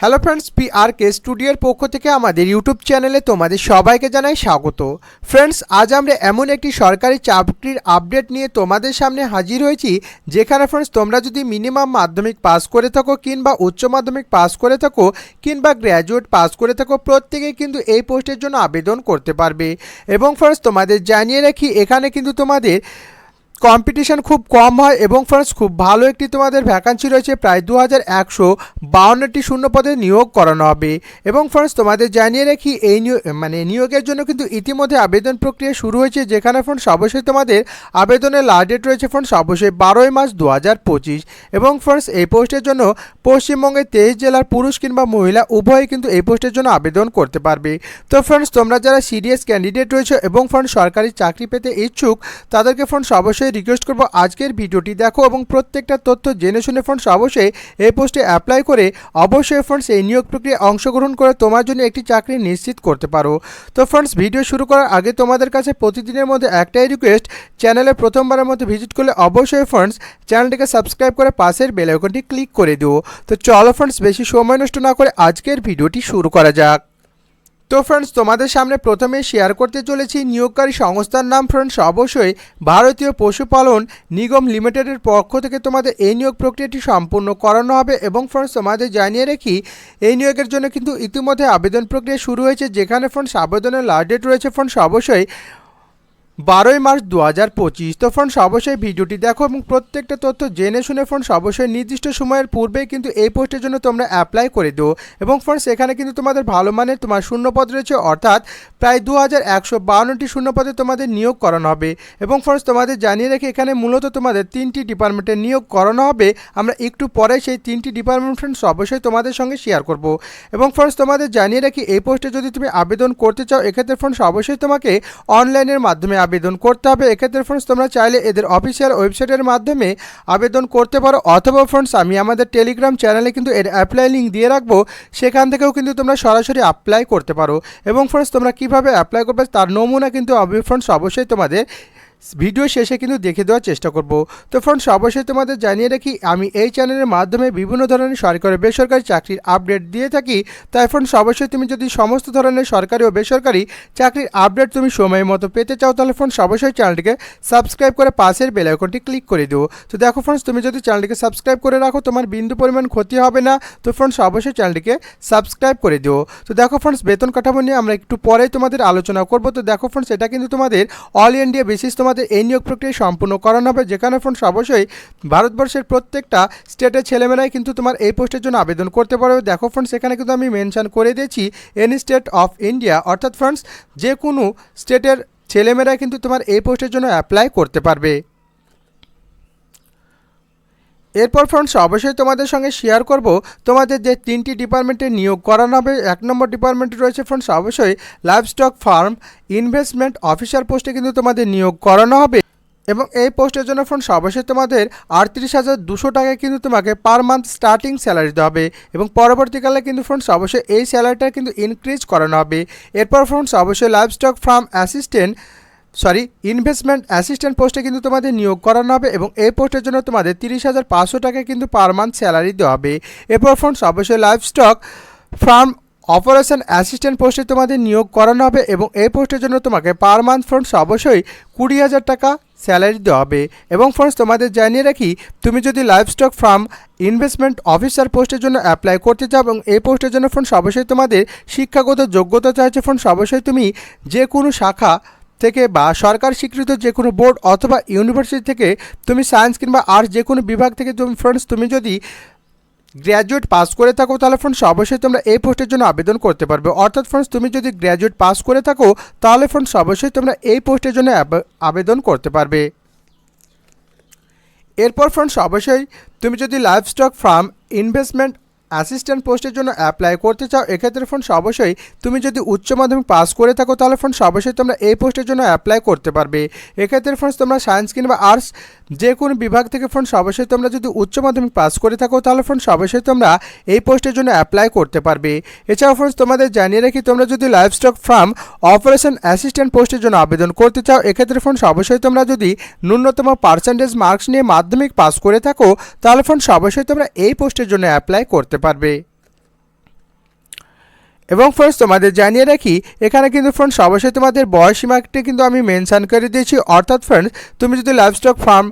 Hello friends P R K স্টুডিওর পক্ষ থেকে আমাদের ইউটিউব চ্যানেলে তোমাদের সবাইকে জানাই স্বাগত। ফ্রেন্ডস আজ আমরা এমন একটি সরকারি চাকরির আপডেট নিয়ে তোমাদের সামনে হাজির হয়েছি, যেখানে ফ্রেন্ডস তোমরা যদি মিনিমাম মাধ্যমিক পাস করে থাকো কিংবা উচ্চ মাধ্যমিক পাস করে থাকো, কিংবা গ্র্যাজুয়েট পাস করে থাকো, প্রত্যেকেই কিন্তু এই পোস্টের জন্য আবেদন করতে পারবে। এবং ফ্রেন্ডস তোমাদের জানিয়ে রাখি, এখানে কিন্তু তোমাদের কম্পিটিশন খুব কম হয় এবং ফ্রেন্ডস খুব ভালো একটি তোমাদের ভ্যাকান্সি রয়েছে। প্রায় দু হাজার একশো বাউন্নটি শূন্য পদে নিয়োগ করানো হবে। এবং ফ্রেন্ডস তোমাদের জানিয়ে রাখি, এই মানে নিয়োগের জন্য কিন্তু ইতিমধ্যে আবেদন প্রক্রিয়া শুরু হয়েছে, যেখানে ফ্রেন্ডস অবশ্যই তোমাদের আবেদনের লাস্ট ডেট রয়েছে ফ্রেন্ডস অবশ্যই বারোই মার্চ দু হাজার পঁচিশ। এবং ফ্রেন্ডস এই পোস্টের জন্য পশ্চিমবঙ্গের তেইশ জেলার পুরুষ কিংবা মহিলা উভয়ই কিন্তু এই পোস্টের জন্য আবেদন করতে পারবে। তো ফ্রেন্ডস তোমরা যারা সিরিয়াস ক্যান্ডিডেট রয়েছে এবং ফ্রেন্ডস সরকারি চাকরি পেতে ইচ্ছুক, তাদেরকে ফ্রেন্ডস অবশ্যই রিকোয়েস্ট করব আজকের ভিডিওটি দেখো এবং প্রত্যেকটা তথ্য জেনে শুনে ফ্রেন্ডস অবশ্যই এই পোস্টে অ্যাপ্লাই করে অবশ্যই ফ্রেন্ডস এই নিয়োগ প্রক্রিয়ায় অংশগ্রহণ করে তোমার জন্য একটি চাকরি নিশ্চিত করতে পারো। তো ফ্রেন্ডস ভিডিও শুরু করার আগে তোমাদের কাছে প্রতিদিনের মধ্যে একটাই রিকোয়েস্ট চ্যানেলে প্রথমবারের মধ্যে ভিজিট করলে অবশ্যই ফ্রেন্ডস চ্যানেলটিকে সাবস্ক্রাইব করে পাশের বেল আইকনটি ক্লিক করে দিও। তো চলো ফ্রেন্ডস বেশি সময় নষ্ট না করে আজকের ভিডিওটি শুরু করা যাক। তো ফ্রেন্ডস তোমাদের সামনে প্রথমে শেয়ার করতে চলেছি নিয়োগকারী সংস্থার নাম ফ্রেন্ডস অবশ্যই ভারতীয় পশুপালন নিগম লিমিটেডের পক্ষ থেকে তোমাদের এই নিয়োগ প্রক্রিয়াটি সম্পূর্ণ করানো হবে এবং ফ্রেন্ডস তোমাদের জানিয়ে রাখি, এই নিয়োগের জন্য কিন্তু ইতিমধ্যে আবেদন প্রক্রিয়া শুরু হয়েছে, যেখানে ফ্রেন্ডস আবেদনের লাস্ট ডেট রয়েছে ফ্রেন্ডস অবশ্যই বারোই মার্চ দু হাজার পঁচিশ। তো ফ্রেন্ডস, অবশ্যই ভিডিওটি দেখো এবং প্রত্যেকটা তথ্য জেনে শুনে ফ্রেন্ডস, অবশ্যই নির্দিষ্ট সময়ের পূর্বেই কিন্তু এই পোস্টের জন্য তোমরা অ্যাপ্লাই করে দিও। এবং ফ্রেন্ডস, এখানে কিন্তু তোমাদের ভালো মানের তোমার শূন্যপদ রয়েছে, অর্থাৎ প্রায় দু হাজার একশো বাউন্নটি শূন্যপদে তোমাদের নিয়োগ করানো হবে। এবং ফ্রেন্ডস, তোমাদের জানিয়ে রেখে এখানে মূলত তোমাদের তিনটি ডিপার্টমেন্টে নিয়োগ করানো হবে। আমরা একটু পরে সেই তিনটি ডিপার্টমেন্ট ফ্রেন্ডস, অবশ্যই তোমাদের সঙ্গে শেয়ার করব। এবং ফ্রেন্ডস, তোমাদের জানিয়ে রাখি, এই পোস্টে যদি তুমি আবেদন করতে চাও, এক্ষেত্রে ফ্রেন্ডস, অবশ্যই তোমাকে অনলাইনের মাধ্যমে আবেদন করতে হবে। এক্ষেত্রে ফ্রেন্ডস তোমরা চাইলে এদের অফিসিয়াল ওয়েবসাইটের মাধ্যমে আবেদন করতে পারো। অথবা ফ্রেন্ডস আমি আমাদের টেলিগ্রাম চ্যানেলে কিন্তু এর অ্যাপ্লাই লিঙ্ক দিয়ে রাখব। সেখান থেকেও কিন্তু তোমরা সরাসরি অ্যাপ্লাই করতে পারো। এবং ফ্রেন্ডস তোমরা কীভাবে অ্যাপ্লাই করবে তার নমুনা কিন্তু ফ্রেন্ডস অবশ্যই তোমাদের ভিডিও শেষে কিন্তু দেখে দেওয়ার চেষ্টা করব। তো ফ্রেন্ডস অবশ্যই তোমাদের জানিয়ে রাখি, আমি এই চ্যানেলের মাধ্যমে বিভিন্ন ধরনের সরকারি বেসরকারি চাকরির আপডেট দিয়ে থাকি। তাই ফ্রেন্ডস অবশ্যই তুমি যদি সমস্ত ধরনের সরকারি ও বেসরকারি চাকরির আপডেট তুমি সময় মতো পেতে চাও, তাহলে ফ্রেন্ডস অবশ্যই চ্যানেলটিকে সাবস্ক্রাইব করে পাশের বেল আইকনটি ক্লিক করে দিও। তো দেখো ফ্রেন্ডস তুমি যদি চ্যানেলটিকে সাবস্ক্রাইব করে রাখো, তোমার বিন্দু পরিমাণ ক্ষতি হবে না। তো ফ্রেন্ডস অবশ্যই চ্যানেলটিকে সাবস্ক্রাইব করে দিও। তো দেখো ফ্রেন্ডস বেতন কাঠামো নিয়ে আমরা একটু পরেই তোমাদের আলোচনা করব। তো দেখো ফ্রেন্ডস এটা কিন্তু তোমাদের অল ইন্ডিয়া বেসিস তোমাদের এই নিয়োগ প্রক্রিয়া সম্পূর্ণ করানো হবে, যেখানে ফ্রেন্ডস অবশ্যই ভারতবর্ষের প্রত্যেকটা স্টেটের ছেলেমেয়েরাই কিন্তু তোমার এই পোস্টের জন্য আবেদন করতে পারবে। দেখো ফ্রেন্ডস এখানে কিন্তু আমি মেনশান করে দিয়েছি এনি স্টেট অফ ইন্ডিয়া অর্থাৎ ফ্রেন্ডস যে কোনো স্টেটের ছেলেমেয়েরা কিন্তু তোমার এই পোস্টের জন্য অ্যাপ্লাই করতে পারবে। এরপর ফ্রেন্ডস, অবশ্যই তোমাদের সঙ্গে শেয়ার করব। তোমাদের যে তিনটি ডিপার্টমেন্টে নিয়োগ করানো হবে, এক নম্বর ডিপার্টমেন্টে রয়েছে ফ্রেন্ডস, অবশ্যই লাইভস্টক ফার্ম ইনভেস্টমেন্ট অফিসার পোস্টে কিন্তু তোমাদের নিয়োগ করানো হবে। এবং এই পোস্টের জন্য ফ্রেন্ডস, অবশ্যই তোমাদের আটত্রিশ হাজার দুশো টাকায় কিন্তু তোমাকে পার মান্থ স্টার্টিং স্যালারি দেওয়া হবে। এবং পরবর্তীকালে কিন্তু ফ্রেন্ডস, অবশ্যই এই স্যালারিটা কিন্তু ইনক্রিজ করানো হবে। এরপর ফ্রেন্ডস, অবশ্যই livestock farm assistant sorry investment assistant পোস্টে কিন্তু তোমাদের নিয়োগ করানো হবে এবং এই পোস্টের জন্য তোমাদের তিরিশ হাজার পাঁচশো টাকা কিন্তু পার মান্থ স্যালারি দেওয়া হবে। এরপর ফ্রেন্ডস অবশ্যই livestock farm operation assistant পোস্টে তোমাদের নিয়োগ করানো হবে এবং এই পোস্টের জন্য তোমাকে পার মান্থ ফ্রেন্ডস অবশ্যই কুড়ি হাজার টাকা স্যালারি দেওয়া হবে। এবং ফ্রেন্ডস তোমাদের জানিয়ে রাখি, তুমি যদি livestock farm investment officer পোস্টের জন্য অ্যাপ্লাই করতে চাও এবং এই পোস্টের জন্য ফ্রেন্ডস অবশ্যই তোমাদের শিক্ষাগত যোগ্যতা চাইছে ফ্রেন্ডস অবশ্যই তুমি যে কোনো শাখা থেকে বা সরকার স্বীকৃত যে কোনো বোর্ড অথবা ইউনিভার্সিটি থেকে তুমি সায়েন্স কিংবা আর্টস যে কোনো বিভাগ থেকে তুমি ফ্রেন্ডস তুমি যদি গ্র্যাজুয়েট পাস করে থাকো, তাহলে ফ্রেন্ডস অবশ্যই তোমরা এই পোস্টের জন্য আবেদন করতে পারবে। অর্থাৎ ফ্রেন্ডস তুমি যদি গ্র্যাজুয়েট পাস করে থাকো, তাহলে ফ্রেন্ডস অবশ্যই তোমরা এই পোস্টের জন্য আবে- আবেদন করতে পারবে। এরপর ফ্রেন্ডস অবশ্যই তুমি যদি লাইভস্টক ফার্ম ইনভেস্টমেন্ট অ্যাসিস্ট্যান্ট পোস্টের জন্য অ্যাপ্লাই করতে চাও, এক্ষেত্রে ফ্রেন্ডস অবশ্যই তুমি যদি উচ্চ মাধ্যমিক পাস করে থাকো, তাহলে ফ্রেন্ডস অবশ্যই তোমরা এই পোস্টের জন্য অ্যাপ্লাই করতে পারবে। এক্ষেত্রে ফ্রেন্ডস তোমরা সায়েন্স কিংবা আর্টস যে কোনো বিভাগ থেকে ফ্রেন্ডস অবশ্যই তোমরা যদি উচ্চ মাধ্যমিক পাস করে থাকো, তাহলে ফ্রেন্ডস অবশ্যই তোমরা এই পোস্টের জন্য অ্যাপ্লাই করতে পারবে। এছাড়াও ফ্রেন্ডস তোমাদের জানিয়ে রাখি, তোমরা যদি লাইভস্টক ফার্ম অপারেশন অ্যাসিস্ট্যান্ট পোস্টের জন্য আবেদন করতে চাও, এক্ষেত্রে ফ্রেন্ডস অবশ্যই তোমরা যদি ন্যূনতম পার্সেন্টেজ মার্কস নিয়ে মাধ্যমিক পাস করে থাকো, তাহলে ফ্রেন্ডস অবশ্যই তোমরা এই পোস্টের জন্য অ্যাপ্লাই করতে করতে পারবে। এবং ফ্রেন্ডস তোমাদের জানিয়ে রাখি, এখানে কিন্তু ফ্রেন্ডস অবশ্যই তোমাদের বয়স সীমাটি কিন্তু আমি মেনশান করে দিয়েছি। অর্থাৎ ফ্রেন্ডস তুমি যদি লাইভস্টক ফার্ম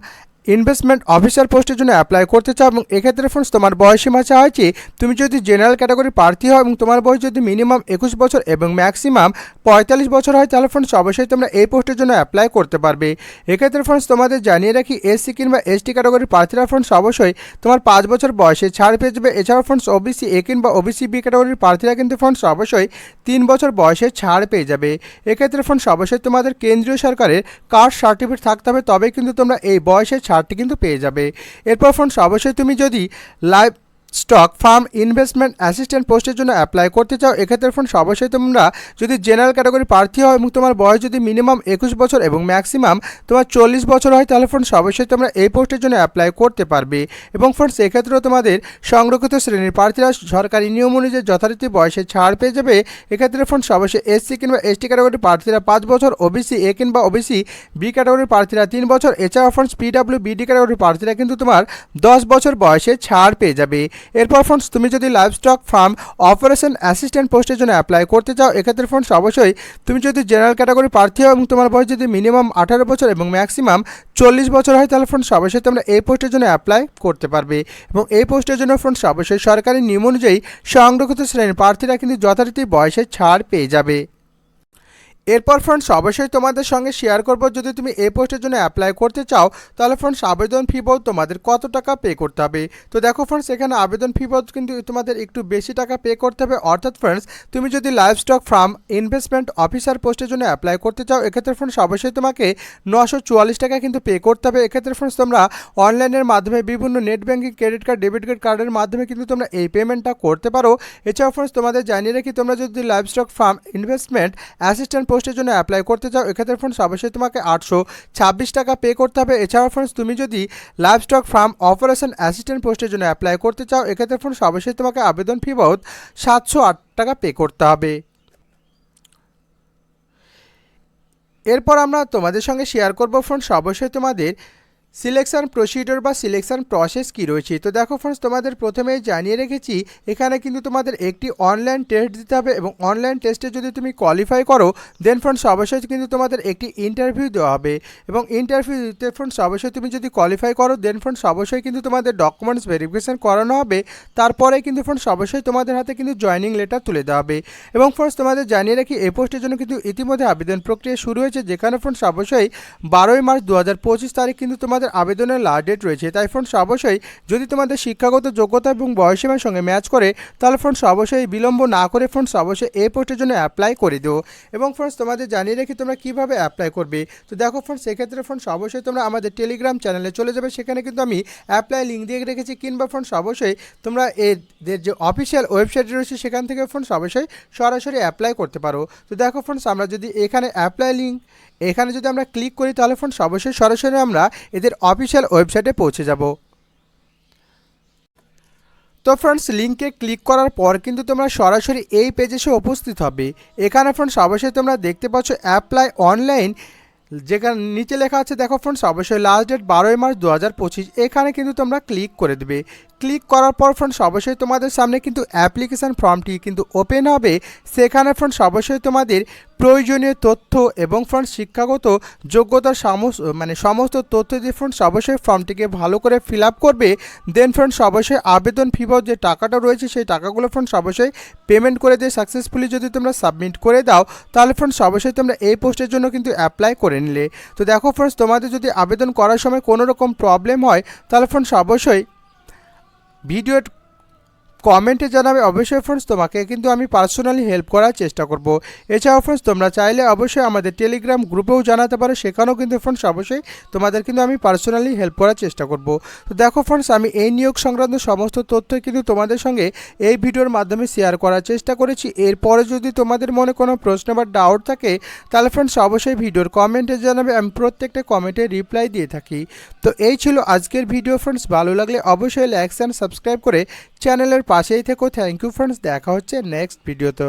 ইনভেস্টমেন্ট অফিসার পোস্টের জন্য অ্যাপ্লাই করতে চাও এবং এক্ষেত্রে ফ্রেন্ডস তোমার বয়স সীমা চাওয়া হয়েছে, তুমি যদি জেনারেল ক্যাটাগরি প্রার্থী হও এবং তোমার বয়স যদি মিনিমাম একুশ বছর এবং ম্যাক্সিমাম পঁয়তাল্লিশ বছর হয়, তাহলে ফ্রেন্ডস অবশ্যই তোমরা এই পোস্টের জন্য অ্যাপ্লাই করতে পারবে। এক্ষেত্রে ফ্রেন্ডস তোমাদের জানিয়ে রাখি এসসি কিংবা এসটি ক্যাটাগরি প্রার্থীরা ফ্রেন্ডস অবশ্যই তোমার পাঁচ বছর বয়সে ছাড় পেয়ে যাবে। এছাড়াও ফ্রেন্ডস ওবিসি এ কিংবা ওবিসি বি ক্যাটাগরির প্রার্থীরা কিন্তু ফ্রেন্ডস অবশ্যই তিন বছর বয়সে ছাড় পেয়ে যাবে। এক্ষেত্রে ফ্রেন্ডস অবশ্যই তোমাদের কেন্দ্রীয় সরকারের কাস্ট সার্টিফিকেট থাকতে হবে, তবেই কিন্তু তোমরা এই বয়সের ছাড়টি কিন্তু পেয়ে যাবে। এরপর ফ্রেন্ডস অবশ্যই তুমি যদি livestock farm investment assistant পোস্টের জন্য অ্যাপ্লাই করতে চাও, এক্ষেত্রে ফোন অবশ্যই তোমরা যদি জেনারেল ক্যাটাগরি প্রার্থী হয় এবং তোমার বয়স যদি মিনিমাম একুশ বছর এবং ম্যাক্সিমাম তোমার চল্লিশ বছর হয়, তাহলে ফোন অবশ্যই তোমরা এই পোস্টের জন্য অ্যাপ্লাই করতে পারবে। এবং ফ্রেন্ডস এক্ষেত্রেও তোমাদের সংরক্ষিত শ্রেণির প্রার্থীরা সরকারি নিয়ম অনুযায়ী যথারীতি বয়সে ছাড় পেয়ে যাবে। এক্ষেত্রে ফোন অবশ্যই এসসি কিংবা এসটি ক্যাটাগরির প্রার্থীরা পাঁচ বছর, ওবিসি এ কিংবা ওবিসি বি ক্যাটাগরির প্রার্থীরা তিন বছর, এছাড়াও ফ্রেন্ডস পিডাব্লিউ বিডি ক্যাটাগরির প্রার্থীরা কিন্তু তোমার দশ বছর বয়সে ছাড় পেয়ে যাবে। এরপর ফ্রেন্ডস তুমি যদি লাইভস্টক ফার্ম অপারেশন অ্যাসিস্ট্যান্ট পোস্টের জন্য অ্যাপ্লাই করতে চাও, এক্ষেত্রে ফ্রেন্ডস অবশ্যই তুমি যদি জেনারেল ক্যাটাগরি প্রার্থী হও এবং তোমার বয়স যদি মিনিমাম আঠারো বছর এবং ম্যাক্সিমাম চল্লিশ বছর হয়, তাহলে ফ্রেন্ডস অবশ্যই তোমরা এই পোস্টের জন্য অ্যাপ্লাই করতে পারবে। এবং এই পোস্টের জন্য ফ্রেন্ডস অবশ্যই সরকারি নিয়ম অনুযায়ী সংরক্ষিত শ্রেণির প্রার্থীরা কিন্তু যথারীতি বয়সে ছাড় পেয়ে যাবে। এরপর ফ্রেন্ডস অবশ্যই তোমাদের সঙ্গে শেয়ার করব। যদি তুমি এই পোস্টের জন্য অ্যাপ্লাই করতে চাও, তাহলে ফ্রেন্ডস আবেদন ফি বোধ তোমাদের কত টাকা পে করতে হবে? তো দেখো ফ্রেন্ডস এখানে আবেদন ফি বোধ কিন্তু তোমাদের একটু বেশি টাকা পে করতে হবে। অর্থাৎ ফ্রেন্ডস তুমি যদি livestock farm investment officer পোস্টের জন্য অ্যাপ্লাই করতে চাও, এক্ষেত্রে ফ্রেন্ডস অবশ্যই তোমাকে নশো চুয়াল্লিশ টাকা কিন্তু পে করতে হবে। এক্ষেত্রে ফ্রেন্ডস তোমরা অনলাইনের মাধ্যমে বিভিন্ন net banking credit card debit card কার্ডের মাধ্যমে কিন্তু তোমরা এই পেমেন্টটা করতে পারো। এছাড়াও ফ্রেন্ডস তোমাদের জানিয়ে রাখি, তোমরা যদি livestock farm investment assistant পোস্টের জন্য অ্যাপ্লাই করতে চাও, এক্ষেত্রে ফ্রেন্ডস অবশ্যই তোমাকে আটশো ছাব্বিশ টাকা পে করতে হবে। এছাড়াও ফ্রেন্ডস তুমি যদি livestock farm operation assistant পোস্টের জন্য অ্যাপ্লাই করতে চাও, এক্ষেত্রে ফ্রেন্ডস অবশ্যই তোমাকে আবেদন ফি বাবদ সাতশো আট টাকা পে করতে হবে। এরপর আমরা তোমাদের সঙ্গে শেয়ার করব ফ্রেন্ডস অবশ্যই তোমাদের সিলেকশন প্রসিডিওর বা সিলেকশন প্রসেস কি রয়েছে? তো দেখো ফ্রেন্ডস তোমাদের প্রথমেই জানিয়ে রেখেছি, এখানে কিন্তু তোমাদের একটি অনলাইন টেস্ট দিতে হবে এবং অনলাইন টেস্টে যদি তুমি কোয়ালিফাই করো দেন ফ্রেন্ডস অবশ্যই কিন্তু তোমাদের একটি ইন্টারভিউ দেওয়া হবে। এবং ইন্টারভিউ দিতে ফ্রেন্ডস অবশ্যই তুমি যদি কোয়ালিফাই করো দেন ফ্রেন্ডস অবশ্যই কিন্তু তোমাদের ডকুমেন্টস ভেরিফিকেশন করানো হবে। তারপরে কিন্তু ফ্রেন্ডস অবশ্যই তোমাদের হাতে কিন্তু জয়নিং লেটার তুলে দেওয়া হবে। এবং ফ্রেন্ডস তোমাদের জানিয়ে রাখি, এই পোস্টের জন্য কিন্তু ইতিমধ্যে আবেদন প্রক্রিয়া শুরু হয়েছে, যেখানে ফ্রেন্ডস অবশ্যই বারোই মার্চ দু হাজার পঁচিশ তারিখ কিন্তু তোমাদের তোমাদের আবেদনের লাস্ট ডেট রয়েছে, তাই ফ্রেন্ডস অবশ্যই যদি তোমাদের শিক্ষাগত যোগ্যতা এবং বয়সীমার সঙ্গে ম্যাচ করে, তাহলে ফ্রেন্ডস অবশ্যই বিলম্ব না করে ফ্রেন্ডস অবশ্যই এই পোস্টের জন্য অ্যাপ্লাই করে দিও। এবং ফ্রেন্ডস তোমাদের জানিয়ে রেখে তোমরা কীভাবে অ্যাপ্লাই করবে? তো দেখো ফ্রেন্ডস সেক্ষেত্রে ফ্রেন্ডস অবশ্যই তোমরা আমাদের টেলিগ্রাম চ্যানেলে চলে যাবে, সেখানে কিন্তু আমি অ্যাপ্লাই লিঙ্ক দিয়ে রেখেছি, কিংবা ফ্রেন্ডস অবশ্যই তোমরা এদের যে অফিসিয়াল ওয়েবসাইট রয়েছে, সেখান থেকে ফ্রেন্ডস অবশ্যই সরাসরি অ্যাপ্লাই করতে পারো। তো দেখো ফ্রেন্ডস আমরা যদি এখানে অ্যাপ্লাই লিঙ্ক এখানে যদি আমরা ক্লিক করি তাহলে ফ্রেন্ডস অবশ্যই সরাসরি আমরা এদের অফিসিয়াল ওয়েবসাইটে পৌঁছে যাব। তো ফ্রেন্ডস লিঙ্কে ক্লিক করার পর কিন্তু তোমরা সরাসরি এই পেজে এসে উপস্থিত হবে। এখানে ফ্রেন্ডস অবশ্যই তোমরা দেখতে পাচ্ছ অ্যাপ্লাই অনলাইন, যেখানে নিচে লেখা আছে, দেখো ফ্রেন্ডস অবশ্যই লাস্ট ডেট বারোই মার্চ দু হাজার পঁচিশ। এখানে কিন্তু তোমরা ক্লিক করে দেবে। ক্লিক করার পর ফ্রেন্ডস অবশ্যই তোমাদের সামনে কিন্তু অ্যাপ্লিকেশান ফর্মটি কিন্তু ওপেন হবে। সেখানে ফ্রেন্ডস অবশ্যই তোমাদের প্রয়োজনীয় তথ্য এবং ফ্রেন্ডস শিক্ষাগত যোগ্যতার সমস্ত মানে সমস্ত তথ্য দিয়ে ফ্রেন্ডস অবশ্যই ফর্মটিকে ভালো করে ফিল আপ করবে। দেন ফ্রেন্ডস অবশ্যই আবেদন ফিবাও যে টাকাটা রয়েছে, সেই টাকাগুলো ফ্রেন্ডস অবশ্যই পেমেন্ট করে দিয়ে সাকসেসফুলি যদি তোমরা সাবমিট করে দাও, তাহলে ফ্রেন্ডস অবশ্যই তোমরা এই পোস্টের জন্য কিন্তু অ্যাপ্লাই করে নিলে। তো দেখো ফ্রেন্ডস তোমাদের যদি আবেদন করার সময় কোনো রকম প্রবলেম হয়, তাহলে ফ্রেন্ডস অবশ্যই ভিডিওর কমেন্টে জানাবে, অবশ্যই ফ্রেন্ডস তোমাকে কিন্তু আমি পার্সোনালি হেল্প করার চেষ্টা করব। এছাড়াও ফ্রেন্ডস তোমরা চাইলে অবশ্যই আমাদের টেলিগ্রাম গ্রুপেও জানাতে পারো। সেখানেও কিন্তু ফ্রেন্ডস অবশ্যই তোমাদের কিন্তু আমি পার্সোনালি হেল্প করার চেষ্টা করব। তো দেখো ফ্রেন্ডস আমি এই নিয়োগ সংক্রান্ত সমস্ত তথ্যই কিন্তু তোমাদের সঙ্গে এই ভিডিওর মাধ্যমে শেয়ার করার চেষ্টা করেছি। এরপরে যদি তোমাদের মনে কোনো প্রশ্ন বা ডাউট থাকে, তাহলে ফ্রেন্ডস অবশ্যই ভিডিওর কমেন্টে জানাবে। আমি প্রত্যেকটা কমেন্টে রিপ্লাই দিয়ে থাকি। তো এই ছিল আজকের ভিডিও ফ্রেন্ডস ভালো লাগলে অবশ্যই লাইক অ্যান্ড সাবস্ক্রাইব করে চ্যানেলের পাশেই থেকো। থ্যাংক ইউ ফ্রেন্ডস দেখা হচ্ছে নেক্সট ভিডিওতে